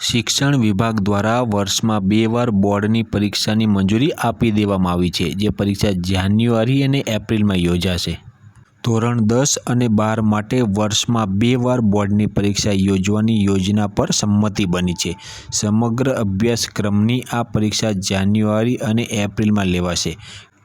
શિક્ષણ વિભાગ દ્વારા વર્ષમાં બે વાર બોર્ડની પરીક્ષાની મંજૂરી આપી દેવામાં આવી છે, જે પરીક્ષા જાન્યુઆરી અને એપ્રિલમાં યોજાશે. ધોરણ દસ અને બાર માટે વર્ષમાં બે વાર બોર્ડની પરીક્ષા યોજવાની યોજના પર સંમતિ બની છે. સમગ્ર અભ્યાસક્રમની આ પરીક્ષા જાન્યુઆરી અને એપ્રિલમાં લેવાશે.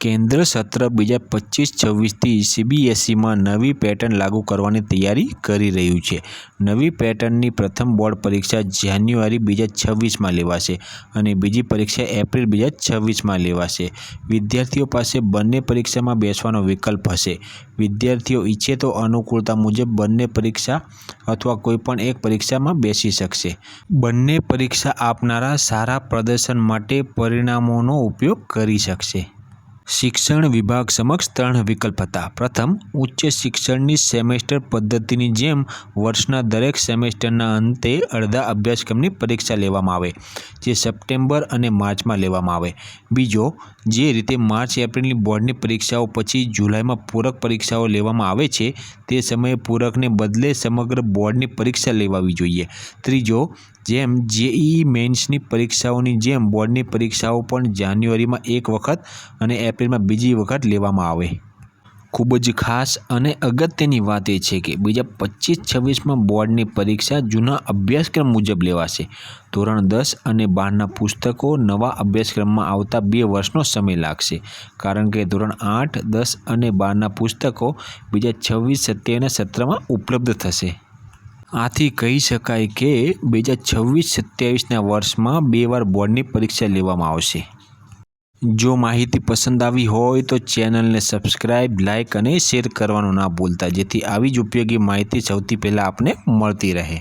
કેન્દ્ર સત્ર બીજા પચીસ છવ્વીસથી સીબીએસઈમાં નવી પેટર્ન લાગુ કરવાની તૈયારી કરી રહ્યું છે. નવી પેટર્નની પ્રથમ બોર્ડ પરીક્ષા જાન્યુઆરી બીજા છવ્વીસમાં લેવાશે અને બીજી પરીક્ષા એપ્રિલ બીજા છવ્વીસમાં લેવાશે. વિદ્યાર્થીઓ પાસે બંને પરીક્ષામાં બેસવાનો વિકલ્પ હશે. વિદ્યાર્થીઓ ઈચ્છે તો અનુકૂળતા મુજબ બંને પરીક્ષા અથવા કોઈપણ એક પરીક્ષામાં બેસી શકશે. બંને પરીક્ષા આપનારા સારા પ્રદર્શન માટે પરિણામોનો ઉપયોગ કરી શકશે. શિક્ષણ વિભાગ સમક્ષ ત્રણ વિકલ્પ હતા. પ્રથમ, ઉચ્ચ શિક્ષણની સેમેસ્ટર પદ્ધતિની જેમ વર્ષના દરેક સેમેસ્ટરના અંતે અડધા અભ્યાસક્રમની પરીક્ષા લેવામાં આવે, જે સપ્ટેમ્બર અને માર્ચમાં લેવામાં આવે. બીજો, જે રીતે માર્ચ એપ્રિલની બોર્ડની પરીક્ષાઓ પછી જુલાઈમાં પૂરક પરીક્ષાઓ લેવામાં આવે છે, તે સમયે પૂરકને બદલે સમગ્ર બોર્ડની પરીક્ષા લેવાવી જોઈએ. ત્રીજો જેમ જેઈ મેન્સની પરીક્ષાઓની જેમ બોર્ડની પરીક્ષાઓ પણ જાન્યુઆરીમાં એક વખત અને એપ્રિલમાં બીજી વખત લેવામાં આવે. ખૂબ જ ખાસ અને અગત્યની વાત એ છે કે બીજા પચીસ છવ્વીસમાં બોર્ડની પરીક્ષા જૂના અભ્યાસક્રમ મુજબ લેવાશે. ધોરણ દસ અને બારના પુસ્તકો નવા અભ્યાસક્રમમાં આવતા બે વર્ષનો સમય લાગશે. કારણ કે ધોરણ આઠ, દસ અને બારના પુસ્તકો બીજા છવ્વીસ સત્યાવીસના સત્રમાં ઉપલબ્ધ થશે. આથી કહી શકાય કે બે હજાર છવ્વીસ સત્યાવીસના વર્ષમાં બે વાર બોર્ડની પરીક્ષા લેવામાં આવશે. જો માહિતી પસંદ આવી હોય તો ચેનલને સબસ્ક્રાઈબ લાઇક અને શેર કરવાનું ના ભૂલતા, જેથી આવી જ ઉપયોગી માહિતી સૌથી પહેલાં આપને મળતી રહે.